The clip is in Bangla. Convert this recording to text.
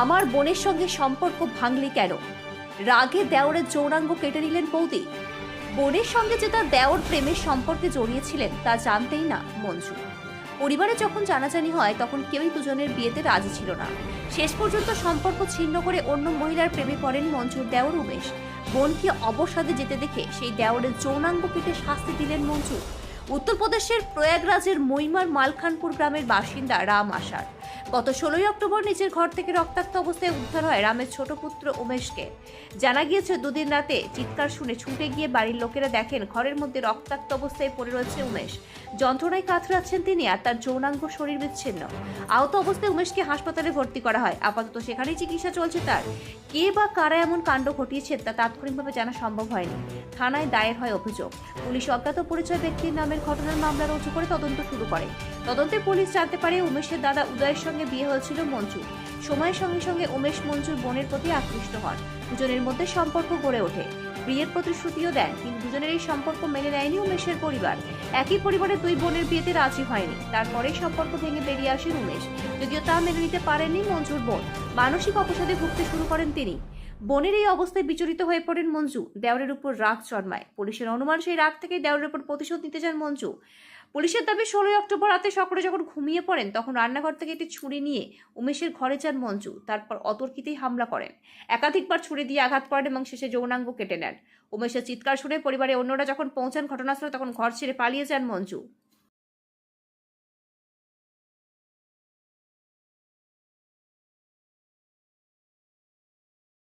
আমার বোনের সঙ্গে সম্পর্ক ভাঙলি কেন? রাগে দেওরের যৌনাঙ্গ কেটে নিলেন বৌদি। বোনের সঙ্গে যে তার দেওর প্রেমের সম্পর্কে জড়িয়েছিলেন, তা জানতেই না মঞ্জু। পরিবারে যখন জানাজানি হয়, তখন কেউই দুজনের বিয়েতে রাজি ছিল না। শেষ পর্যন্ত সম্পর্ক ছিন্ন করে অন্য মহিলার প্রেমে পড়েন মঞ্জুর দেওর উমেশ। বোনকে অবসাদে যেতে দেখে সেই দেওরের যৌনাঙ্গ কেটে শাস্তি দিলেন মঞ্জু। উত্তরপ্রদেশের প্রয়াগরাজের মইমার মালখানপুর গ্রামের বাসিন্দা রাম আশার গত ষোলোই অক্টোবর নিজের ঘর থেকে রক্তাক্ত অবস্থায় উদ্ধার হয় রামের ছোট পুত্র উমেশকে। জানা গিয়েছে, দুদিন রাতে চিৎকার শুনে ছুটে গিয়ে বাড়ির লোকেরা দেখেন ঘরের মধ্যে রক্তাক্ত অবস্থায় পড়ে রয়েছে উমেশ। যন্ত্রণায় কাতরাচ্ছেন তিনি আর তার যৌনাঙ্গ শরীর বিচ্ছিন্ন। আহত অবস্থায় উমেশকে হাসপাতালে ভর্তি করা হয়। আপাতত সেখানেই চিকিৎসা চলছে তার। কে বা কারা এমন কাণ্ড ঘটিয়েছে তা তাৎক্ষণিকভাবে জানা সম্ভব হয়নি। থানায় দায়ের হয় অভিযোগ। পুলিশ অজ্ঞাত পরিচয় ব্যক্তির নামের ঘটনার মামলা রুজু করে তদন্ত শুরু করে। তদন্তে পুলিশ জানতে পারে উমেশের দাদা উদয়ের সঙ্গে বিয়ে হয়েছিল মঞ্জু। সময়ের সঙ্গে সঙ্গে উমেশ মঞ্জুর বোনের প্রতি আকৃষ্ট হন। দুজনের মধ্যে সম্পর্ক গড়ে ওঠে। বিয়ের প্রতিশ্রুতিও দেন, কিন্তু দুজনের এই সম্পর্ক মেনে নেয়নি উমেশের পরিবার। একই পরিবারের দুই বোনের বিয়েতে রাজি হয়নি। তারপরেই সম্পর্ক ভেঙে বেরিয়ে আসেন উমেশ। যদিও তা মেনে নিতে পারেননি মঞ্জুর বোন। মানসিক অবসাদে ভুগতে শুরু করেন তিনি। বনের এই অবস্থায় বিচলিত হয়ে পড়েন মঞ্জু। দেওরের উপর রাগ জন্মায়। পুলিশের অনুমান, সেই রাগ থেকেই দেওরের উপর প্রতিশোধ নিতে চান মঞ্জু। পুলিশের দাবি, ষোলোই অক্টোবর রাতে সকলে যখন ঘুমিয়ে পড়েন, তখন রান্নাঘর থেকে একটি ছুরি নিয়ে উমেশের ঘরে যান মঞ্জু। তারপর অতর্কিতেই হামলা করেন। একাধিকবার ছুরি দিয়ে আঘাত করেন এবং শেষে যৌনাঙ্গ কেটে নেন। উমেশের চিৎকার শুনে পরিবারের অন্যরা যখন পৌঁছান ঘটনাস্থলে, তখন ঘর ছেড়ে পালিয়ে যান মঞ্জু।